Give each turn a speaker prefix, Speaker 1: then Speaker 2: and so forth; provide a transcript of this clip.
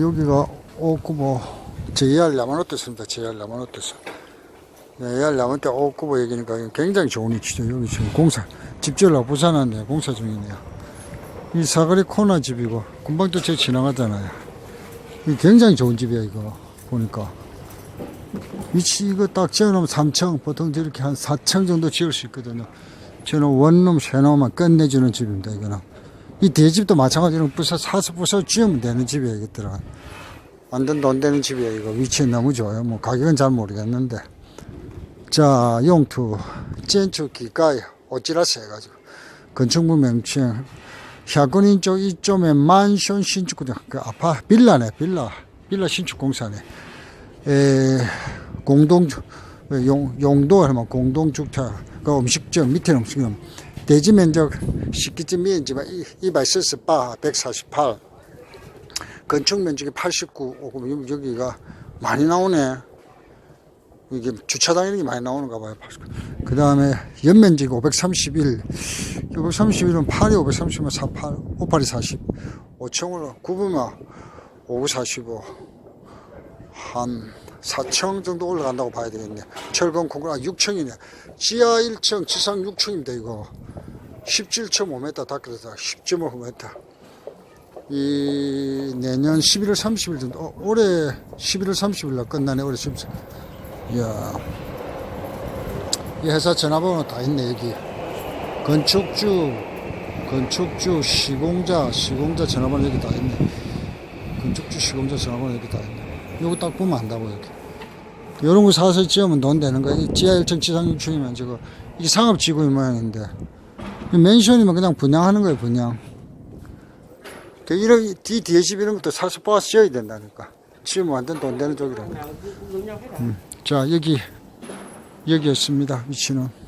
Speaker 1: 여기가 오쿠보 JR 야마노테스입니다. JR 야마노테스. JR 야마노테 오쿠보 얘기니까 굉장히 좋은 위치죠. 여기 지금 공사 집 지으려고 부산한데 공사 중이네요. 이 사거리 코너 집이고 금방 또 제 지나가잖아요. 이 굉장히 좋은 집이야 이거 보니까 위치 이거 딱 지어놓으면 3층 보통 이렇게 한 4층 정도 지을 수 있거든요. 저는 원룸 세놈만 끝내주는 집입니다 이거는. 이 대집도 마찬가지로 부서 사서 부서 지으면 되는 집이야 이것들은. 완전 돈 되는 집이야 이거. 위치 너무 좋아요. 뭐 가격은 잘 모르겠는데. 자 용투. 젠추 기가에 오찌라스 해가지고. 건축물 명칭. 샤군인 쪽 이쪽에 만션 신축구장 그 아파 빌라네 빌라. 빌라 신축 공사네. 에 공동 용 용도 하면 공동 주택. 그 음식점 밑에 음식점 대지 면적 식기지 면적은 이발서스 바 148 건축 면적이 89 어, 그럼 여기가 많이 나오네. 이게 주차장 이런 게 많이 나오는가 봐요 그 다음에 연면적이 531 531은 8이 530은 48 58이 40 5층으로 굽으면 5 45 한 4층 정도 올라간다고 봐야 되겠네. 철근 콘크리트 아, 6층이네. 지하 1층, 지상 6층입니다, 이거. 17.5m 닦여서 10.5m. 이 내년 11월 30일 정도, 어, 올해 11월 30일 날 끝나네, 올해 10일. 이야. 이 회사 전화번호 다 있네, 여기. 건축주, 건축주, 시공자, 시공자 전화번호 여기 다 있네. 건축주, 시공자 전화번호 여기 다 있네. 요거 딱 보면 안다고, 여기. 요런 거 사서 지으면 돈 되는 거야. 이 지하 1층, 지상 6층이면 저거, 이게 상업지구의 모양인데. 이 맨션이면 그냥 분양하는 거예요, 분양. 그 이런, 뒤, 뒤에 집 이런 것도 사서 뽑아서 지어야 된다니까. 지으면 완전 돈 되는 쪽이라니까. 음. 자, 여기, 여기였습니다, 위치는.